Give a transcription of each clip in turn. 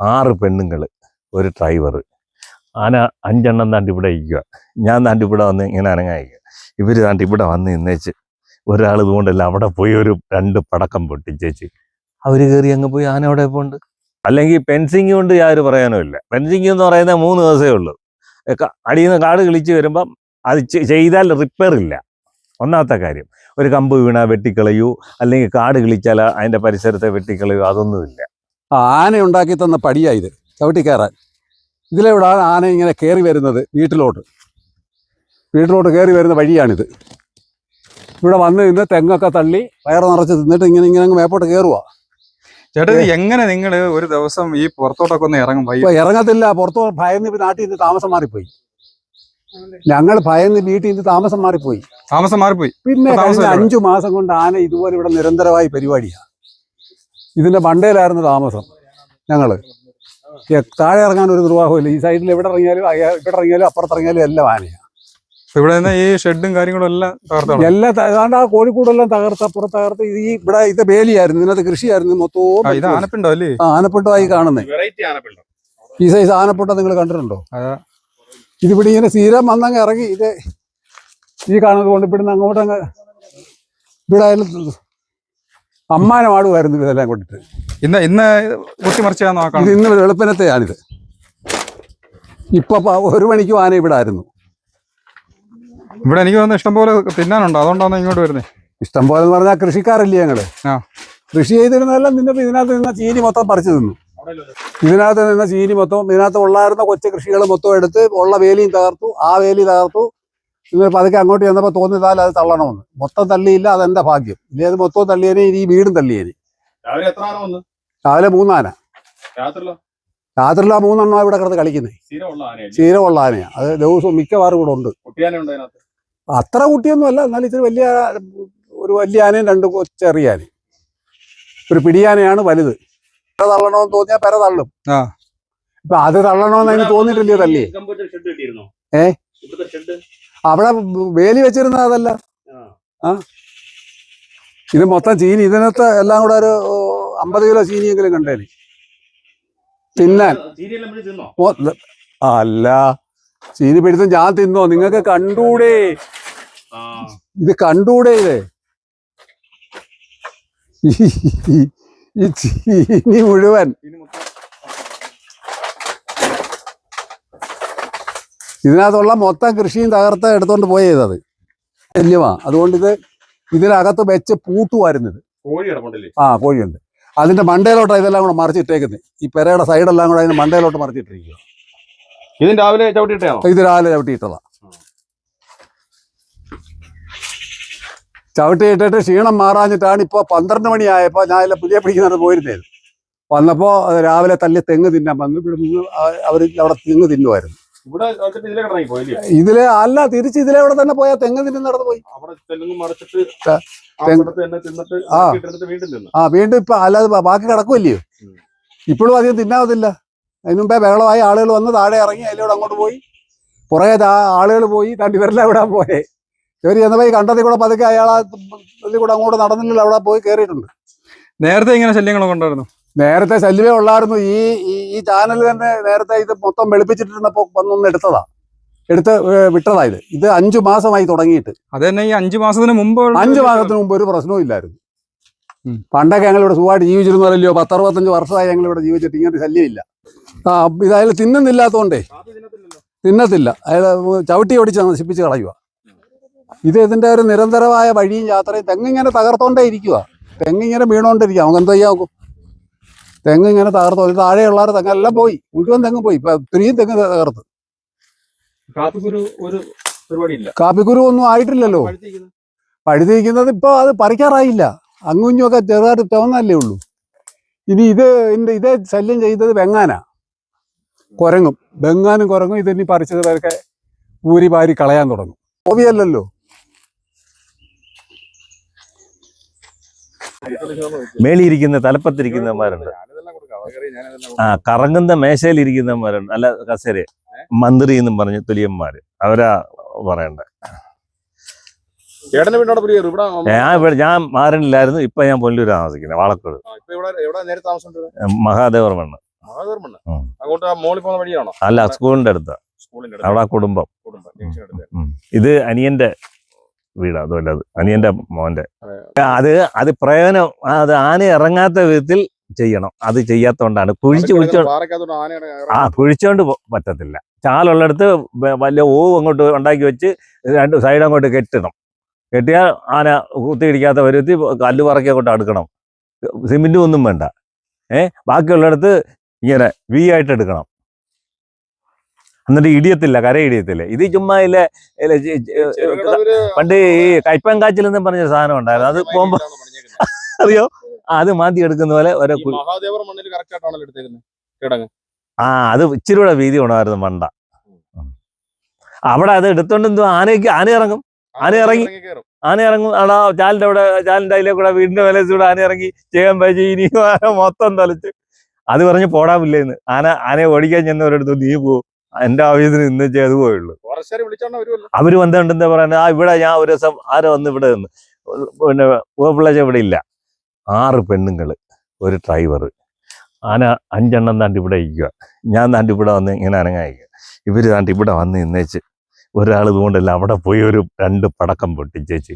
ആറ് പെണ്ണുങ്ങൾ ഒരു ഡ്രൈവർ ആന അഞ്ചെണ്ണം താണ്ട് ഇവിടെ ഇരിക്കുക ഞാൻ താണ്ട് ഇവിടെ വന്ന് ഇങ്ങനെ അനങ്ങായിക്കുക ഇവർ താണ്ട് ഇവിടെ വന്ന് നിന്നേച്ച് ഒരാൾ ഇതുകൊണ്ടല്ല അവിടെ പോയി ഒരു രണ്ട് പടക്കം പൊട്ടിച്ചേച്ച്. അവർ കയറി അങ്ങ് പോയി ആന അവിടെ പോണ്ട്. അല്ലെങ്കിൽ പെൻസിങ് കൊണ്ട് യാതൊരു പറയാനും ഇല്ല. പെൻസിങ് എന്ന് പറയുന്നത് മൂന്ന് ദിവസമേ ഉള്ളൂ. അടിയിൽ നിന്ന് കാട് കിളിച്ച് വരുമ്പം അത് ചെയ്താൽ റിപ്പയർ ഇല്ല. ഒന്നാമത്തെ കാര്യം ഒരു കമ്പ് വീണാൽ വെട്ടിക്കളയൂ. അല്ലെങ്കിൽ കാട് കിളിച്ചാൽ അതിന്റെ പരിസരത്തെ വെട്ടിക്കളയൂ. അതൊന്നുമില്ല ആന ഉണ്ടാക്കി തന്ന പടിയാണ് ഇത്. ചവിട്ടി കയറാൻ. ഇതിലെവിടാണ് ആന ഇങ്ങനെ കയറി വരുന്നത്? വീട്ടിലോട്ട്. വീട്ടിലോട്ട് കയറി വരുന്ന വഴിയാണിത്. ഇവിടെ വന്ന് നിന്ന് തെങ്ങൊക്കെ തള്ളി വയറ് നിറച്ച് തിന്നിട്ട് ഇങ്ങനെ ഇങ്ങനെ അങ്ങ് മേപ്പോട്ട് കയറുക ചേട്ടാ എങ്ങനെ നിങ്ങൾ ഒരു ദിവസം ഈ പുറത്തോട്ടൊക്കെ ഒന്ന് ഇറങ്ങും? ഇറങ്ങത്തില്ല. പുറത്തു ഭയന്ന് നാട്ടിൽ നിന്ന് താമസം മാറിപ്പോയി. ഞങ്ങൾ ഭയന്ന് വീട്ടിൽ നിന്ന് താമസം മാറിപ്പോയി. താമസം മാറിപ്പോയി. പിന്നെ? അഞ്ചു മാസം കൊണ്ട് ആന ഇതുപോലെ ഇവിടെ നിരന്തരമായി പരിപാടിയാണ് ഇതിന്റെ മണ്ടയിലായിരുന്നു താമസം ഞങ്ങൾ. താഴെ ഇറങ്ങാൻ ഒരു നിർവാഹമില്ല ഈ സൈഡിൽ എവിടെ ഇറങ്ങിയാലും ഇവിടെ ഇറങ്ങിയാലും അപ്പുറത്ത് ഇറങ്ങിയാലും എല്ലാം ആനയാണ് ഇപ്പൊ ഇവിടെ നിന്ന് ഈ ഷെഡും കാര്യങ്ങളും എല്ലാം തകർത്താണ് എല്ലാം ഏതാണ്ട് ആ കോഴിക്കൂടെല്ലാം തകർത്ത് അപ്പുറത്ത് തകർത്ത് ഇത് ഈ ഇവിടെ ഇത് വേലിയായിരുന്നു ഇതിനകത്ത് കൃഷിയായിരുന്നു. മൊത്തവും ഇത് ആനപ്പിണ്ടോ അല്ലേ? ആ, കാണുന്നത് ഈ സൈസ് ആനപ്പിണ്ടം നിങ്ങൾ കണ്ടിട്ടുണ്ടോ? ഇത് ഇവിടെ ഇങ്ങനെ സ്ഥിരം വന്നങ്ങ് ഇറങ്ങി. ഇത് ഈ കാണുന്നത് കൊണ്ട് ഇവിടുന്ന് അങ്ങോട്ടങ്ങ് ഇവിടെ ആയാലും അമ്മാനമാടുമായിരുന്നു ഇതെല്ലാം കൊണ്ടിട്ട്. ഇന്ന് ഇന്ന് ഇത് നോക്കണം ഇന്ന് വെളുപ്പിനത്തെയാണിത്. ഇപ്പൊ ഒരു മണിക്ക് ആന ഇവിടെ ആയിരുന്നു. ഇവിടെ എനിക്ക് തോന്നുന്നു ഇഷ്ടംപോലെ തിന്നാനുണ്ടോ. അതുകൊണ്ടാണ് ഇങ്ങോട്ട് വരുന്നത് ഇഷ്ടംപോലെ എന്ന് പറഞ്ഞാൽ കൃഷിക്കാരല്ലേ ഞങ്ങൾ? ആ. കൃഷി ചെയ്തിരുന്നതെല്ലാം നിന്നപ്പോ ഇതിനകത്ത് നിന്ന ചീനി മൊത്തം പറിച്ചു തിന്നു. ഇതിനകത്ത് നിന്ന ചീനി മൊത്തം ഇതിനകത്ത് ഉള്ളായിരുന്ന കൊച്ചു കൃഷികൾ മൊത്തം എടുത്ത് ഉള്ള വേലിയും തകർത്തു ആ വേലി തകർത്തു ഇങ്ങനെ പതുക്കെ അങ്ങോട്ട് ചെന്നപ്പോൾ തോന്നിയതാൽ അത് തള്ളണമെന്ന്. മൊത്തം തള്ളിയില്ല അതെന്റെ ഭാഗ്യം. ഇല്ലേ അത് മൊത്തം തള്ളിയേനെ ഇനി ഈ വീടും തള്ളിയേനെ. രാവിലെ മൂന്നാന. രാത്രിയിലാ? മൂന്നെണ്ണം ഇവിടെ കിടന്ന് കളിക്കുന്നത് ചീരമുള്ള ആനയാണ് അത് ദിവസവും മിക്കവാറും കൂടെ ഉണ്ട്. കുട്ടിയാന ഉണ്ട് അതിനകത്ത്? അത്ര കുട്ടിയൊന്നും അല്ല എന്നാലും ഇച്ചിരി വലിയ ഒരു വലിയ ആനയും രണ്ട് ചെറിയ ആനയും. ഒരു പിടിയാനയാണ് വലുത്. പെര തള്ളണമെന്ന് തോന്നിയാൽ പെര തള്ളും. ആ. ഇപ്പൊ അത് തള്ളണമെന്ന് അതിന് തോന്നിയിട്ടില്ലേ തല്ലി കമ്പ്യൂട്ടർ അവിടെ വേലി വെച്ചിരുന്ന അതല്ല. ആ. ഇത് മൊത്തം ചീനി ഇതിനകത്ത് എല്ലാം കൂടെ ഒരു അമ്പത് കിലോ ചീനിയെങ്കിലും കണ്ടേന്. തിന്നാൻ. അല്ല. ചീനി പിടുത്തം ഞാൻ തിന്നോ? നിങ്ങൾക്ക് കണ്ടൂടെ. ഇത് കണ്ടൂടെ ഇത്. ഈ ചീനി മുഴുവൻ ഇനി മൊത്തം ഇതിനകത്തുള്ള മൊത്തം കൃഷിയും തകർത്ത് എടുത്തോണ്ട് പോയത് ശല്യമാ അതുകൊണ്ട് ഇത് ഇതിനകത്ത് വെച്ച് പൂട്ടുമായിരുന്നത് ഇത്. ആ കോഴിയുണ്ട്. അതിന്റെ മണ്ടയിലോട്ടാണ് ഇതെല്ലാം കൂടെ മറിച്ചിട്ടേക്കുന്നത് ഈ പെരയുടെ സൈഡെല്ലാം കൂടെ അതിന്റെ മണ്ടയിലോട്ട് മറിച്ചിട്ടിരിക്കുക ഇതിന് രാവിലെ ചവിട്ടിയിട്ടാണോ ഇത് രാവിലെ ചവിട്ടിയിട്ടതാ. ചവിട്ടിയിട്ടിട്ട് ക്ഷീണം മാറാഞ്ഞിട്ടാണ് ഇപ്പോൾ പന്ത്രണ്ട് മണിയായപ്പോൾ ഞാൻ ഇതിലെ പുതിയ പിടിക്കുന്നത് പോയിരുന്നത് വന്നപ്പോൾ രാവിലെ തല്ലി തെങ്ങ് തിന്നാൻ വന്നു. ഇവിടെ അവർ അവിടെ തെങ്ങ് തിന്നുമായിരുന്നു ഇതിലെ കിടങ്ങി പോയില്ലേ? ഇതിലെ അല്ല തിരിച്ച് ഇതിലെ ഇവിടെ തന്നെ പോയാ തെങ്ങ് തിന്നു നടന്നു പോയി. അവിടെ തെങ്ങ് മറിച്ചിട്ട് ത- ആ ആ. വീണ്ടും ആ വീണ്ടും ഇപ്പൊ അല്ലാതെ ബാക്കി കിടക്കുമല്ലയോ ഇപ്പോഴും അധികം തിന്നാവത്തില്ല. അതിന് മുമ്പേ ബഹളമായി ആളുകൾ വന്ന് താഴെ ഇറങ്ങി അതിലൂടെ അങ്ങോട്ട് പോയി. പുറകെ ആളുകൾ പോയി തണ്ടി ഇവരെല്ലാം വിടാൻ പോയെ? കയറി ചെന്നപ്പോ ഈ കണ്ടത്തിൽ കൂടെ പതുക്കെ അയാൾ കൂടെ അങ്ങോട്ട് നടന്നില്ല അവിടെ പോയി കയറിയിട്ടുണ്ട് നേരത്തെ ഇങ്ങനെ ശല്യങ്ങളൊക്കെ ഉണ്ടായിരുന്നു. നേരത്തെ ശല്യമേ ഉള്ളായിരുന്നു. ഈ ഈ- ചാനൽ തന്നെ നേരത്തെ ഇത് മൊത്തം വെളുപ്പിച്ചിട്ടിരുന്നപ്പോ വന്നൊന്ന് എടുത്തതാ. എടുത്ത് വിട്ടതാ ഇത്. ഇത് അഞ്ചു മാസമായി തുടങ്ങിയിട്ട്. അത് തന്നെ ഈ അഞ്ചു മാസത്തിന് മുമ്പ് അഞ്ചു മാസത്തിന് മുമ്പ് ഒരു പ്രശ്നവും ഇല്ലായിരുന്നു. പണ്ടൊക്കെ ഞങ്ങൾ ഇവിടെ സുഖമായിട്ട് ജീവിച്ചിരുന്നല്ലോ പത്തറുപത്തഞ്ച് വർഷമായി ഞങ്ങൾ ഇവിടെ ജീവിച്ചിട്ട് ഇങ്ങനെ ശല്യമില്ല. ആ ഇത് അയാൾ തിന്നുന്നില്ലാത്തതുകൊണ്ടേ തിന്നത്തില്ല. അതായത് ചവിട്ടി ഓടിച്ച് നശിപ്പിച്ച് കളയുക ഇത് ഇതിന്റെ ഒരു നിരന്തരമായ വഴിയും യാത്രയും തെങ്ങിങ്ങനെ തകർത്തോണ്ടേ ഇരിക്കുക തെങ്ങിങ്ങനെ വീണോണ്ടിരിക്കുക നമുക്ക് എന്തോ ചെയ്യാം നോക്കും? തെങ്ങ് ഇങ്ങനെ തകർത്ത് ഒരു താഴെയുള്ള തെങ്ങെല്ലാം പോയി. മുഴുവൻ തെങ്ങ് പോയി. ഇപ്പൊ ഇത്രയും തെങ്ങ് തകർത്ത്. കാപ്പിക്കുരു ഒന്നും ആയിട്ടില്ലല്ലോ. പഴുതിരിക്കുന്നത് ഇപ്പൊ അത് പറിക്കാറായില്ല. അങ്ങുഞ്ഞൊക്കെ ചെറുതായിട്ട് ചുവന്നല്ലേ ഉള്ളൂ. ഇനി ഇത് ഇതേ ശല്യം ചെയ്തത് വെങ്ങാനാ. കുരങ്ങും. വെങ്ങാനും കുരങ്ങും ഇതിനി പറിച്ചതൊക്കെ ഊരി പാരി കളയാൻ തുടങ്ങും. ഓവിയല്ലല്ലോ മേളിയിരിക്കുന്ന തലപ്പത്തിരിക്കുന്നവന്മാരുണ്ട്. ഞാനിതെല്ലാം ആ കറങ്ങുന്ന മേശയിലിരിക്കുന്നവന്മാരുണ്ട്. അല്ല കസേര മന്ത്രി എന്നും പറഞ്ഞു തുലിയന്മാര്. അവരാ പറയണ്ട. ഞാൻ ഇവിടെ ഞാൻ മാറിനില്ലായിരുന്നു ഇപ്പൊ ഞാൻ പൊല്ലൂർ താമസിക്കുന്നത് വാളക്കോട്. മഹാദേവർ മണ്ണ് അല്ല സ്കൂളിന്റെ അടുത്ത. അവിടെ ആ കുടുംബം. ഇത് അനിയന്റെ വീടാ അതുമല്ല അത് അനിയന്റെ മോന്റെ. അത്. അത് പ്രയോജനം അത് ആന ഇറങ്ങാത്ത വിധത്തിൽ ചെയ്യണം. അത് ചെയ്യാത്തോണ്ടാണ്. കുഴിച്ച് കുഴിച്ചോ ആ കുഴിച്ചോണ്ട് പറ്റത്തില്ല. ചാലുള്ളിടത്ത് വലിയ ഓവ് അങ്ങോട്ട് ഉണ്ടാക്കി വെച്ച് രണ്ട് സൈഡ് അങ്ങോട്ട് കെട്ടണം. കെട്ടിയാൽ ആന കുത്തിയിടിക്കാത്ത വരുത്തി കല്ല് പറക്കി അങ്ങോട്ട് അടുക്കണം. സിമെന്റും ഒന്നും വേണ്ട. ഏ ബാക്കിയുള്ളിടത്ത് ഇങ്ങനെ വി ആയിട്ട് എടുക്കണം. എന്നിട്ട് ഇടിയത്തില്ല കര ഇടിയത്തില്ല. ഇത് ചുമ്മാ ഇല്ല പണ്ട് ഈ കൈപ്പങ്കാച്ചിൽ എന്നും പറഞ്ഞ സാധനം ഉണ്ടായിരുന്നു. അത് പോകുമ്പോ അറിയോ? അത് മാറ്റി എടുക്കുന്ന പോലെ ഓരോ ആ അത് ഇച്ചിരി കൂടെ വീതി ഉണ്ടായിരുന്നു മണ്ട. അവിടെ അത് എടുത്തോണ്ട് എന്തോ ആനയ്ക്ക് ആന ഇറങ്ങും. ആന ഇറങ്ങി. ആന ഇറങ്ങും. അവിടെ ചാലിന്റെ അവിടെ ചാലിന്റെ അതിലെ കൂടെ വീടിന്റെ വില കൂടെ ആന ഇറങ്ങി. ചെയ്യാൻ പറ്റി ഇനി ആന മൊത്തം തലച്ച് അത് പറഞ്ഞ് പോടാമില്ലേന്ന് ആന ആനയെ ഓടിക്കാൻ ചെന്നവരെടുത്ത് നീ പോ എന്റെ ആവശ്യത്തിന് ഇന്ന് ചെയ്തു പോയുള്ളൂ. അവർ വന്നിട്ടുണ്ടെന്ന് പറയുന്നത് ആ ഇവിടെ ഞാൻ ഒരു ദിവസം ആരോ വന്ന് ഇവിടെ നിന്ന്? പിന്നെ ഓപ്പിളേജ് ഇവിടെ ഇല്ല. ആറ് പെണ്ണുങ്ങൾ ഒരു ഡ്രൈവർ ആന അഞ്ചെണ്ണം താണ്ടി ഇവിടെ ഇരിക്കുക ഞാൻ താണ്ടി ഇവിടെ വന്ന് ഇങ്ങനെ അനങ്ങായിക്കുക ഇവർ താണ്ടി ഇവിടെ വന്ന് നിന്നേച്ച് ഒരാൾ ഇതുകൊണ്ടല്ല അവിടെ പോയി ഒരു രണ്ട് പടക്കം പൊട്ടിച്ചേച്ച്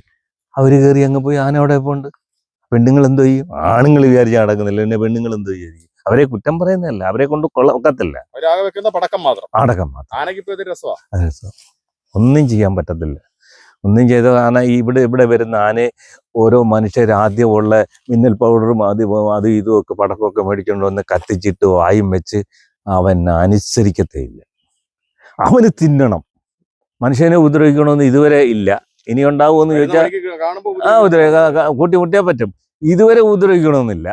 അവർ കയറി അങ്ങ് പോയി ആന അവിടെ പോണ്ട് പെണ്ണുങ്ങൾ എന്തോ ചെയ്യും? ആണുങ്ങൾ വിചാരിച്ച് നടക്കുന്നില്ല. പിന്നെ പെണ്ണുങ്ങൾ എന്തോ ചെയ്യും? അവരെ കുറ്റം പറയുന്നതല്ല. അവരെ കൊണ്ട് കൊള്ളക്കത്തില്ല. പടക്കം മാത്രം. അടക്കം മാത്രം. ഒന്നും ചെയ്യാൻ പറ്റത്തില്ല. ഒന്നും ചെയ്ത ആന ഇവിടെ ഇവിടെ വരുന്ന ആനയെ ഓരോ മനുഷ്യർ ആദ്യമുള്ള മിന്നൽ പൗഡറും ആദ്യം അത് ഇതും ഒക്കെ പടക്കമൊക്കെ മേടിച്ചുകൊണ്ട് വന്ന് കത്തിച്ചിട്ട് വായും വെച്ച് അവൻ അനുസരിക്കത്തേയില്ല. അവന് തിന്നണം. മനുഷ്യനെ ഉപദ്രവിക്കണമെന്ന് ഇതുവരെ ഇല്ല. ഇനി ഉണ്ടാവുമെന്ന് ചോദിച്ചാൽ ആ ഉപദ്രവ കൂട്ടി മുട്ടിയാൽ പറ്റും. ഇതുവരെ ഉപദ്രവിക്കണമെന്നില്ല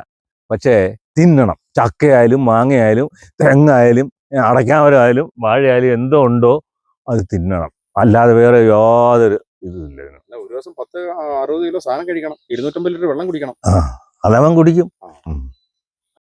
പക്ഷേ തിന്നണം. ചക്കയായാലും മാങ്ങയായാലും തെങ്ങായാലും അടയ്ക്കാമരമായാലും വാഴയായാലും എന്തോ ഉണ്ടോ അത് തിന്നണം. അല്ലാതെ വേറെ യാതൊരു ഇതില്ല. ഒരു ദിവസം പത്ത് അറുപത് കിലോ സാധനം കഴിക്കണം. ഇരുന്നൂറ്റമ്പത് ലിറ്റർ വെള്ളം കുടിക്കണം. ആ അതവൻ കുടിക്കും.